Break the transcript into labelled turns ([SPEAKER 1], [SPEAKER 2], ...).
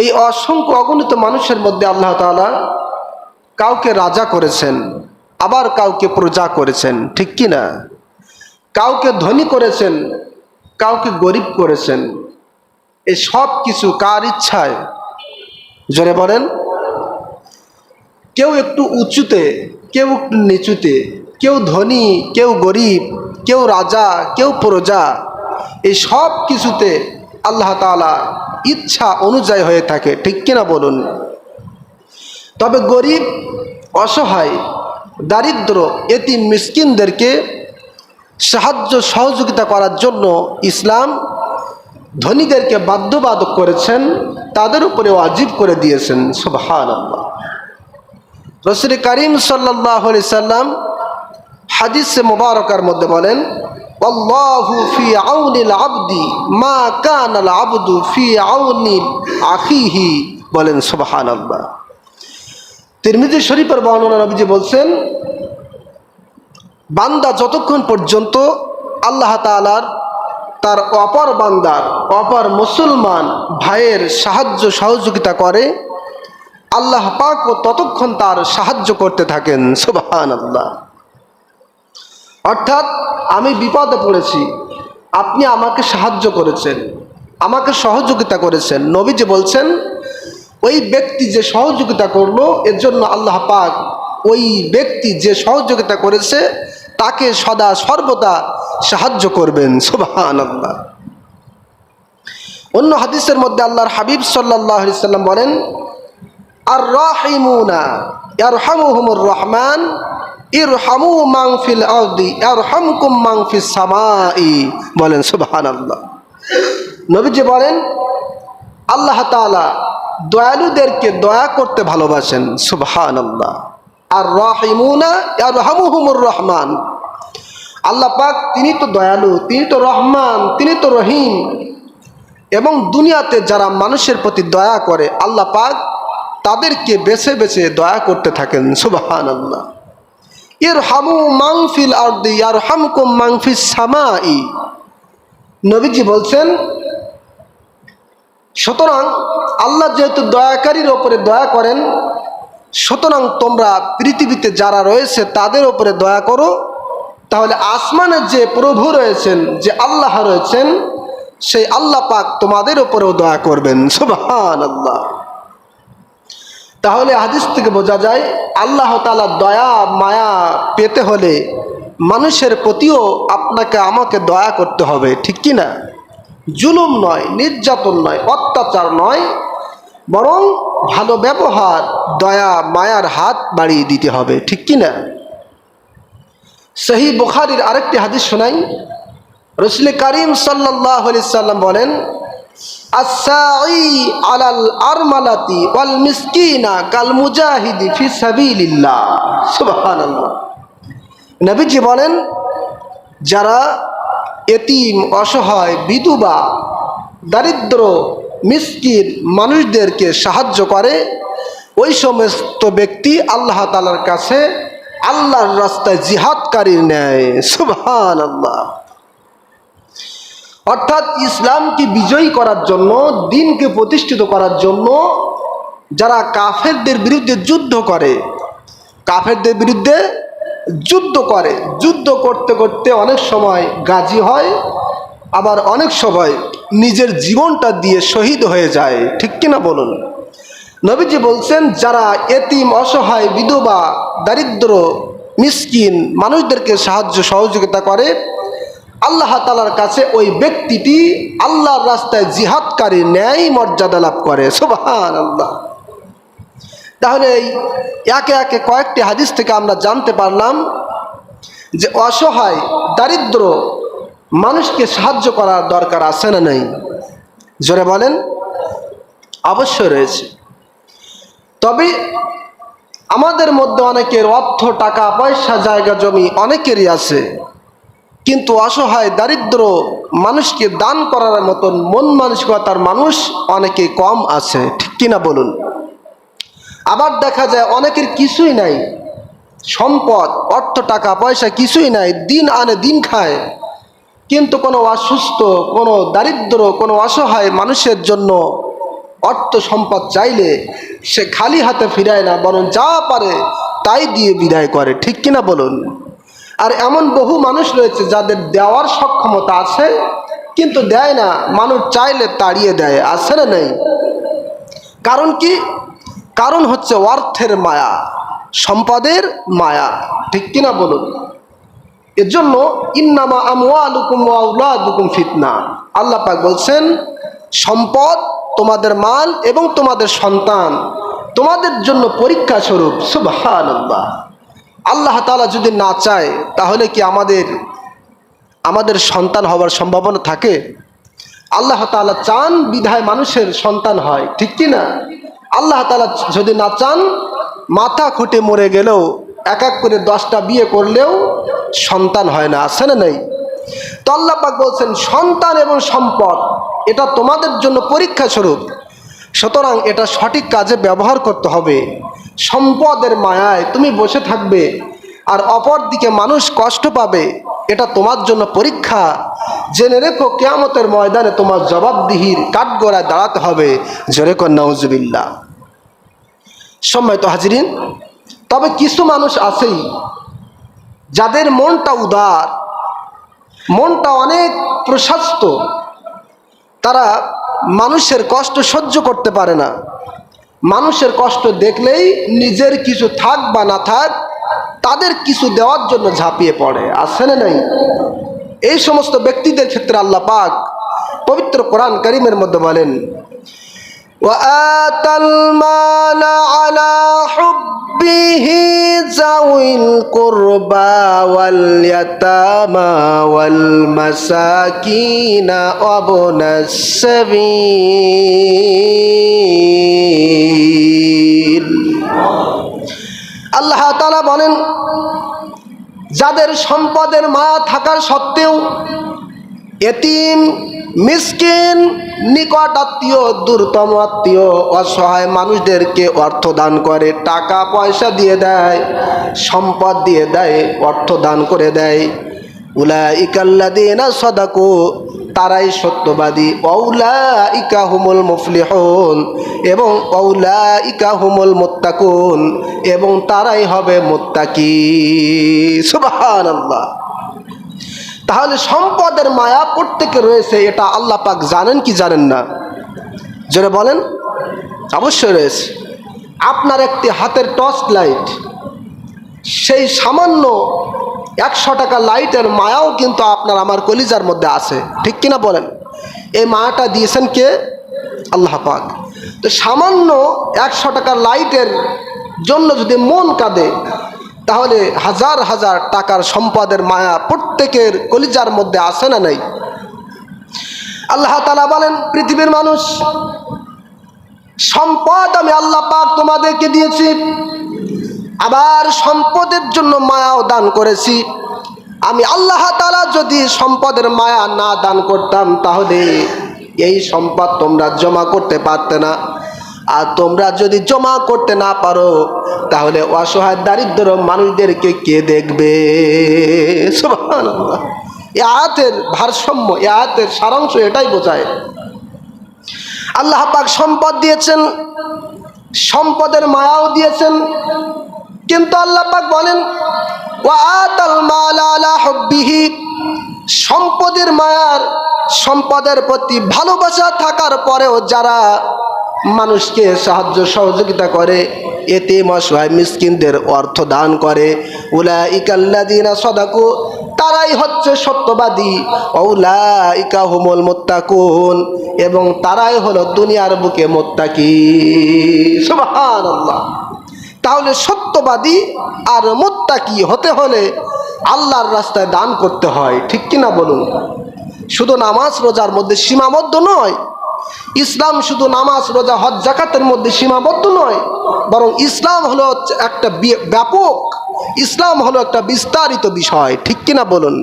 [SPEAKER 1] এই অসংখ্য অগণিত মানুষের মধ্যে আল্লাহ তাআলা কাউকে রাজা করেছেন, আবার কাউকে প্রজা করেছেন, ঠিক কি না? কাউকে ধনী করেছেন, কাউকে গরিব করেছেন এই সব কিছু কার ইচ্ছায়? জোরে বলেন। কেউ একটু উঁচুতে, কেউ একটু নিচুতে, কেউ ধনী, কেউ গরিব, কেউ রাজা, কেউ প্রজা, এই সব কিছুতে আল্লাহ তাআলা ইচ্ছা অনুযায়ী হয়ে থাকে, ঠিক কিনা বলুন? তবে গরিব, অসহায়, দারিদ্র এটি মিসকিনদেরকে সাহায্য সহযোগিতা করার জন্য ইসলাম ধনীদেরকে বাধ্যবাধক করেছেন, তাদের উপরে ওয়াজিব করে দিয়েছেন সুবহান রসুল করিম সাল্লাহ সাল্লাম হাদিসে মুবারকার মধ্যে বলেন আল্লাহু ফি আউনিল আবদি মা কানাল আবদু ফি আউনি আখিহি। বলেন সুবহান আল্লাহ তিরমিজি শরীফের বর্ণনা নবীজি বলছেন, বান্দা যতক্ষণ পর্যন্ত আল্লাহ তাআলার তার অপর বান্দার, অপর মুসলমান ভাইয়ের সাহায্য সহযোগিতা করে, আল্লাহ পাক ও ততক্ষণ তার সাহায্য করতে থাকেন সুবহান আল্লাহ অর্থাৎ আমি বিপদে পড়েছি। আপনি আমাকে সাহায্য করেছেন। আমাকে সহযোগিতা করেছেন। নবীজি বলছেন, ওই ব্যক্তি যে সহযোগিতা করল, এর জন্য আল্লাহ পাক ওই ব্যক্তি যে সহযোগিতা করেছে, তাকে সদা সর্বদা সাহায্য করবেন। সুবহান আল্লাহ অন্য হাদিসের মধ্যে আল্লাহর হাবিব সাল্লাহ সাল্লাম বলেন আর রাহিমুনা ইয়ারহামুহুমুর রহমান ইরহামু মাংফিল আরদি ইয়ারহামকুম মাংফিস সামাই। বলেন, সুবহানাল্লাহ। নবীজি বলেন, আল্লাহ তাআলা দয়ালুদেরকে দয়া করতে ভালোবাসেন, সুবহানাল্লাহ। আর রাহিমুনা ইয়ারহামুহুমুর রহমান। আল্লাহ পাক, তিনি তো দয়ালু, তিনি তো রহমান, তিনি তো রহিম। এবং দুনিয়াতে যারা মানুষের প্রতি দয়া করে, আল্লাহ পাক তাদেরকে বেছে বেছে দয়া করতে থাকেন সুবাহান আল্লাহ এর হামু মাংফিল আর্দি আর হামকুম মাংফিস সামাই। নবীজি বলছেন, সুতরাং আল্লাহ যেহেতু দয়াকারীর ওপরে দয়া করেন, সুতরাং তোমরা পৃথিবীতে যারা রয়েছে তাদের ওপরে দয়া করো। তাহলে আসমানের যে প্রভু রয়েছেন, যে আল্লাহ রয়েছেন, সেই আল্লাহ পাক তোমাদের ওপরেও দয়া করবেন। সুবাহান আল্লাহ তাহলে হাদিস থেকে বোঝা যায়, আল্লাহ তালা দয়া, মায়া পেতে হলে মানুষের প্রতিও আপনাকে, আমাকে দয়া করতে হবে, ঠিক কি না? জুলুম নয়, নির্যাতন নয়, অত্যাচার নয়, বরং ভালো ব্যবহার, দয়া, মায়ার হাত বাড়িয়ে দিতে হবে, ঠিক কি না? সেই বুখারির আরেকটি হাদিস শোনাই। রসুল করিম সাল্লাহ সাল্লাম বলেন কাল মুজাহিদি সুবহানাল্লাহ। নবীজি বলেন, যারা এতিম, অসহায়, বিধবা, দারিদ্র, মিসকিন মানুষদেরকে সাহায্য করে, ওই সমস্ত ব্যক্তি আল্লাহ তালার কাছে আল্লাহর রাস্তায় জিহাদকারীর নেয় সুবহান আল্লাহ অর্থাৎ ইসলামকে বিজয়ী করার জন্য, দিনকে প্রতিষ্ঠিত করার জন্য যারা কাফেরদের বিরুদ্ধে যুদ্ধ করে, কাফেরদের বিরুদ্ধে যুদ্ধ করে। যুদ্ধ করতে করতে অনেক সময় গাজী হয়, আবার অনেক সময় নিজের জীবনটা দিয়ে শহীদ হয়ে যায়। ঠিক কিনা বলুন? নবীজি বলছেন, যারা এতিম, অসহায়, বিধবা, দারিদ্র, মিসকিন মানুষদেরকে সাহায্য সহযোগিতা করে আল্লাহ তালার কাছে ওই ব্যক্তিটি আল্লাহর রাস্তায় জিহাদকারী ন্যায় মর্যাদা লাভ করে। সুবাহান আল্লাহ তাহলে এই একে একে কয়েকটি হাদিস থেকে আমরা জানতে পারলাম যে অসহায়, দারিদ্র মানুষকে সাহায্য করার দরকার আছে না নেই? জোরে বলেন। অবশ্যই রয়েছে। তবে আমাদের মধ্যে অনেকের অর্থ, টাকা, পয়সা, জায়গা, জমি অনেকেরই আছে। কিন্তু অসহায়, দারিদ্র মানুষকে দান করার মতন মন মানসিকতার মানুষ অনেকে কম আছে, ঠিক কিনা বলুন? আবার দেখা যায় অনেকের কিছুই নাই, সম্পদ, অর্থ, টাকা, পয়সা কিছুই নাই, দিন আনে দিন খায়। কিন্তু কোনো অসুস্থ, কোনো দারিদ্র, কোনো অসহায় মানুষের জন্য অর্থ সম্পদ চাইলে সে খালি হাতে ফিরায় না, বরং যা পারে তাই দিয়ে বিদায় করে, ঠিক কিনা বলুন? আর এমন বহু মানুষ রয়েছে যাদের দেওয়ার সক্ষমতা আছে, কিন্তু দেয় না। মানুষ চাইলে তাড়িয়ে দেয়, আছে না নেই? কারণ কি? কারণ হচ্ছে অর্থের মায়া, সম্পদের মায়া, ঠিক কিনা বলুন? এর জন্য ইন্নামা ওয়াউলাদুকুম ফিতনা। আল্লাহ পাক বলছেন, সম্পদ তোমাদের মাল এবং তোমাদের সন্তান, তোমাদের জন্য পরীক্ষা স্বরূপ, সুবহানাল্লাহ। আল্লাহ তালা যদি না চায়, তাহলে কি আমাদের আমাদের সন্তান হওয়ার সম্ভাবনা থাকে? আল্লাহ তাআলা চান বিধায় মানুষের সন্তান হয়, ঠিক কি না? আল্লাহ তালা যদি না চান, মাথা খুঁটে মরে গেলেও, এক এক করে দশটা বিয়ে করলেও সন্তান হয় না, আছে না নেই? তো আল্লাহ পাক বলছেন, সন্তান এবং সম্পদ, এটা তোমাদের জন্য পরীক্ষা স্বরূপ সুতরাং এটা সঠিক কাজে ব্যবহার করতে হবে। সম্পদের মায়ায় তুমি বসে থাকবে আর অপর দিকে মানুষ কষ্ট পাবে, এটা তোমার জন্য পরীক্ষা। জেনে রেখো, কেয়ামতের ময়দানে তোমার জবাবদিহির কাঠগড়ায় দাঁড়াতে হবে। জোরে নওজুবিল্লা সম্মানিত হাজিরিন, তবে কিছু মানুষ আছেই যাদের মনটা উদার, মনটা অনেক প্রশস্ত। তারা মানুষের কষ্ট সহ্য করতে পারে না। মানুষের কষ্ট দেখলেই নিজের কিছু থাক বা না থাক তাদের কিছু দেওয়ার জন্য ঝাঁপিয়ে পড়ে আছে না নেই এই সমস্ত ব্যক্তিদের ক্ষেত্রে আল্লাহ পাক পবিত্র কোরআন করিমের মধ্যে বলেন وآتى المال على حبه ذوي القربى واليتامى والمساكين وابن السبيل বলেন, যাদের সম্পদের মা থাকার সত্ত্বেও এতিম, মিসকিন, নিকট আত্মীয় দূরতম আত্মীয়, অসহায় মানুষদেরকে অর্থ দান করে, টাকা পয়সা দিয়ে দেয়, সম্পদ দিয়ে দেয়, অর্থ দান করে দেয়। উলা ইকাল্লাদিনা সদাকু তারাই সত্যবাদী। অউলা ইকা হুমুল মুফলিহন এবং অউলা ইকা হুমুল মোত্তাকুন এবং তারাই হবে মোত্তাকি। সুবাহান আল্লাহ তাহলে সম্পদের মায়া প্রত্যেকে রয়েছে, এটা আল্লাহ পাক জানেন কি জানেন না? যারা বলেন? অবশ্যই রয়েছে। আপনার একটি হাতের টর্চ লাইট সেই সামান্য একশো টাকা লাইটের মায়াও কিন্তু আপনার আমার কলিজার মধ্যে আছে। ঠিক কিনা বলেন? এই মায়াটা দিয়েছেন কে? আল্লাহ পাক। তো সামান্য একশো টাকা লাইটের জন্য যদি মন কাঁদে, তাহলে হাজার হাজার টাকার সম্পদের মায়া প্রত্যেকের কলিজার মধ্যে আসে না নাই? আল্লাহ তালা বলেন, পৃথিবীর মানুষ, সম্পদ আমি আল্লাহ পাক তোমাদেরকে দিয়েছি। আবার সম্পদের জন্য মায়াও দান করেছি। আমি আল্লাহ তালা যদি সম্পদের মায়া না দান করতাম, তাহলে এই সম্পদ তোমরা জমা করতে পারতে না। আর তোমরা যদি জমা করতে না পারো, তাহলে অসহায় দারিদ্র মানুষদেরকে কে দেখবে। এ ভারসাম্য, এ আয়াতের সারাংশ এটাই বোঝায়। আল্লাহ পাক সম্পদ দিয়েছেন, সম্পদের মায়াও দিয়েছেন কিন্তু আল্লাহ পাক বলেন সম্পদের মায়ার, সম্পদের প্রতি ভালোবাসা থাকার পরেও যারা মানুষকে সাহায্য সহযোগিতা করে, এতে মশায় মিসকিনদের অর্থ দান করে। উলা ইকাল্লাদিনা সদাকু, তারাই হচ্ছে সত্যবাদী। ওলা ইকা হুমল মোত্তাকুন, এবং তারাই হলো দুনিয়ার বুকে মোত্তাকি। সুবহানাল্লাহ। তাহলে সত্যবাদী আর মোত্তাকি হতে হলে আল্লাহর রাস্তায় দান করতে হয়, ঠিক কিনা বলুন? শুধু নামাজ রোজার মধ্যে সীমাবদ্ধ নয়, ইসলাম শুধু নামাজ, রোজা, হজ জাকাতের মধ্যে সীমাবদ্ধ নয়, বরং ইসলাম হলো একটা ব্যাপক, ইসলাম হলো একটা বিস্তারিত বিষয়, ঠিক কিনা বলুন?